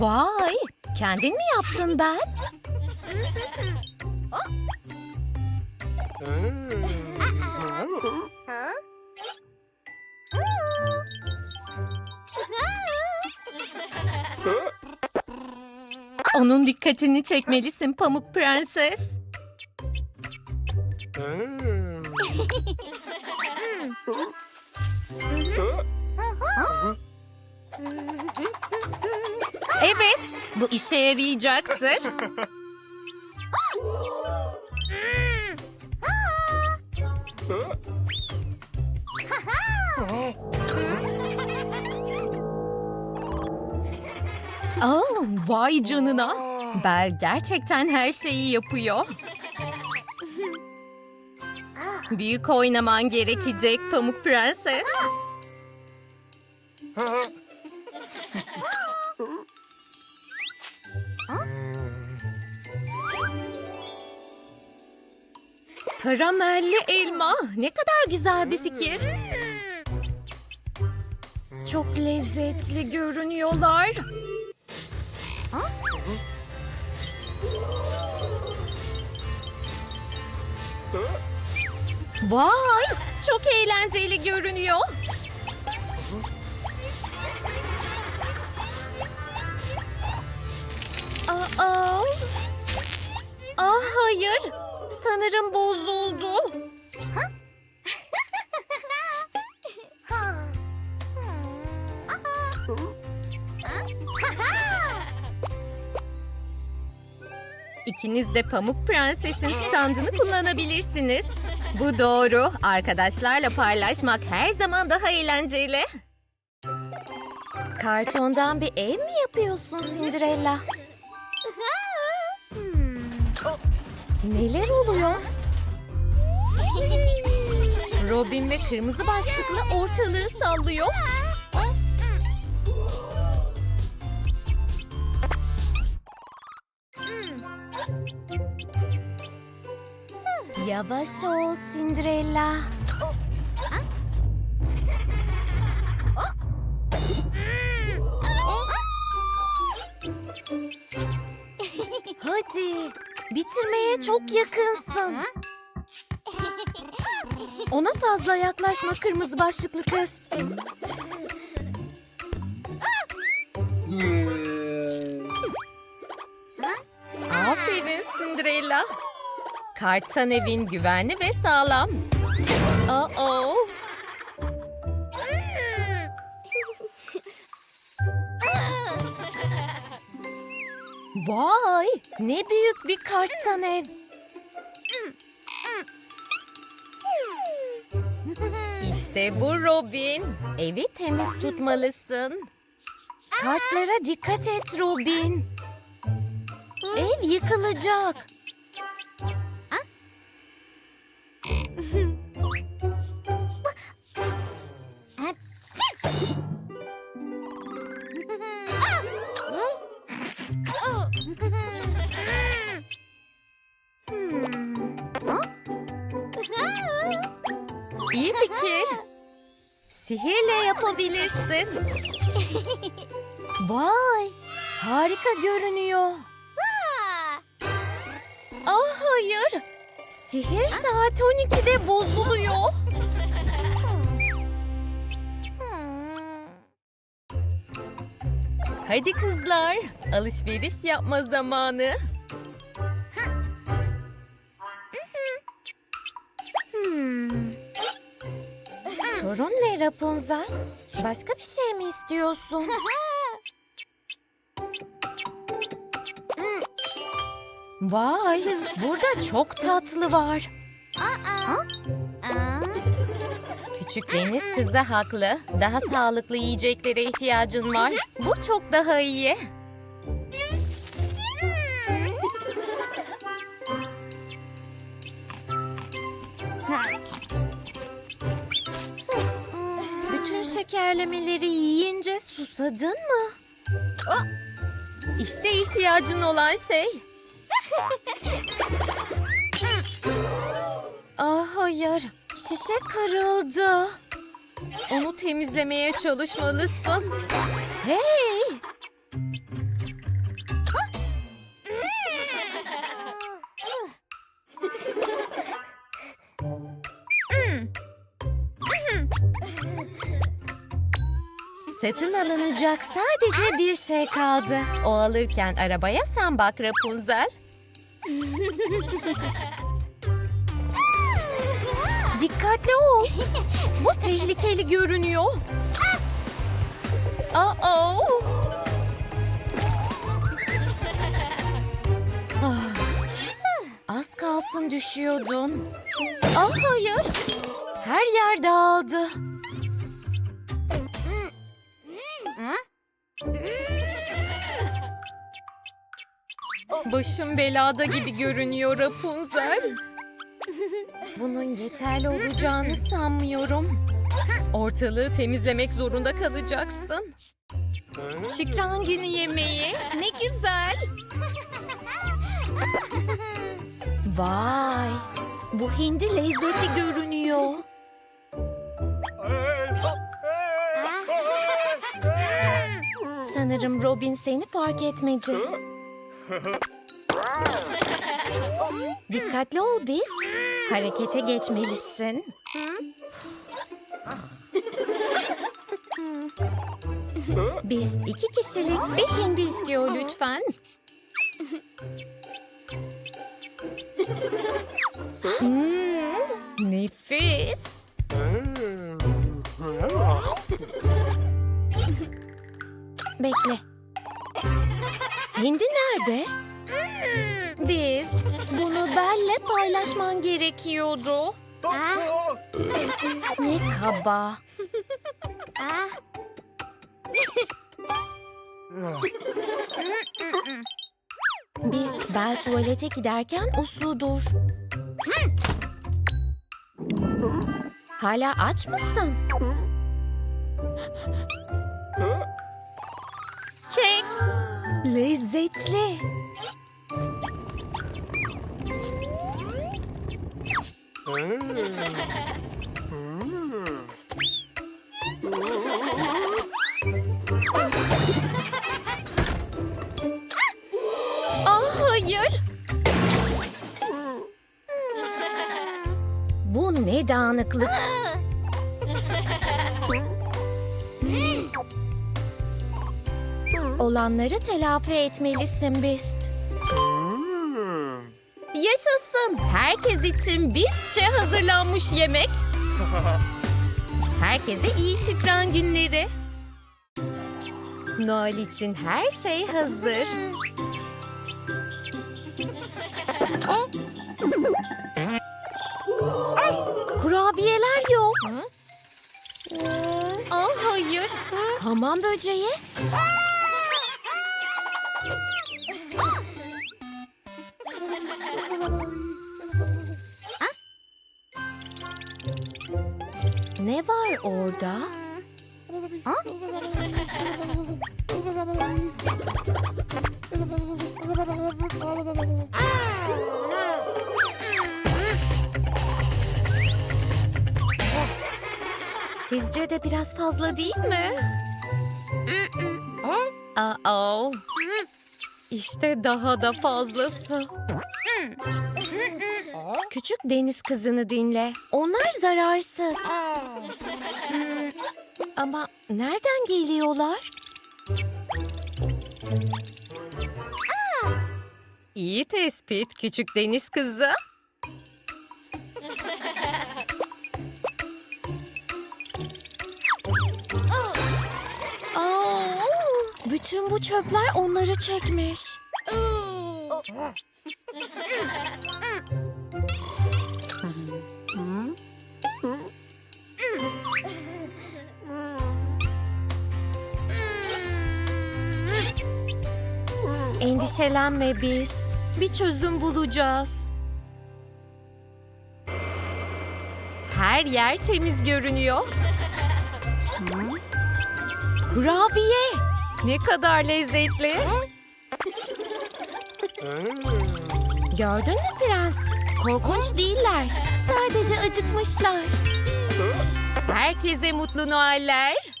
Vay, kendin mi yaptın Bel? Onun dikkatini çekmelisin Pamuk Prenses. Evet, bu işe yarayacaktır. Oh, vay canına. Bel gerçekten her şeyi yapıyor. Büyük oynaman gerekecek Pamuk Prenses. Karamelli elma. Ne kadar güzel bir fikir. Çok lezzetli görünüyorlar. Vay, çok eğlenceli görünüyor. Aa, ah hayır, sanırım bozuldu. İkiniz de Pamuk Prenses'in standını kullanabilirsiniz. Bu doğru. Arkadaşlarla paylaşmak her zaman daha eğlenceli. Kartondan bir ev mi yapıyorsun Cinderella? Neler oluyor? Robin ve kırmızı başlıklı ortalığı sallıyor. Yavaş ol Cinderella. Hadi, bitirmeye çok yakınsın. Ona fazla yaklaşma kırmızı başlıklı kız. Aferin Cinderella. Kartan evin güvenli ve sağlam. Oh Vay, ne büyük bir karttan ev. İşte bu Robin. Evi temiz tutmalısın. Kartlara dikkat et Robin. Ev yıkılacak. Fikir. Sihirle yapabilirsin. Vay, harika görünüyor. Ah hayır. Sihir saat 12'de bozuluyor. Hadi kızlar, alışveriş yapma zamanı. Rapunzel? Başka bir şey mi istiyorsun? Vay, burada çok tatlı var. Küçük deniz kızı haklı. Daha sağlıklı yiyeceklere ihtiyacın var. Bu çok daha iyi. Bütün şekerlemeleri yiyince susadın mı? İşte ihtiyacın olan şey. Ah hayır, şişe kırıldı. Onu temizlemeye çalışmalısın. Hey! Satın alınacak sadece bir şey kaldı. O alırken arabaya sen bak Rapunzel. Dikkatli ol. Bu tehlikeli görünüyor. Aa! Ah, Az kalsın düşüyordun. Ah hayır. Her yer dağıldı. Başım belada gibi görünüyor Rapunzel. Bunun yeterli olacağını sanmıyorum. Ortalığı temizlemek zorunda kalacaksın. Şükran günü yemeği. Ne güzel. Vay. Bu hindi lezzetli görünüyor. Sanırım Robin seni fark etmedi. Dikkatli ol biz. Harekete geçmelisin. Biz iki kişilik bir hindi istiyor lütfen. Hmm, nefis. Bekle. Hindi nerede? Belle'le paylaşman gerekiyordu. Ne kaba. Biz Bel tuvalete giderken usludur. Hala aç mısın? Kek. Lezzetli. Ah hayır. Bu ne dağınıklık. Olanları telafi etmelisin biz. Yaşasın. Herkes için bizce hazırlanmış yemek. Herkese iyi şükran günleri. Noel için her şey hazır. Kurabiyeler yok. Aa, hayır. Hamam böceği. Ne var orada? Sizce de biraz fazla değil mi? Aa. İşte daha da fazlası. Küçük deniz kızını dinle. Onlar zararsız. Ama nereden geliyorlar? İyi tespit küçük deniz kızı. Aa, bütün bu çöpler onları çekmiş. Endişelenme biz. Bir çözüm bulacağız. Her yer temiz görünüyor. Kurabiye. Ne kadar lezzetli. Gördün mü prens? Korkunç değiller. Sadece acıkmışlar. Herkese mutlu Noeller.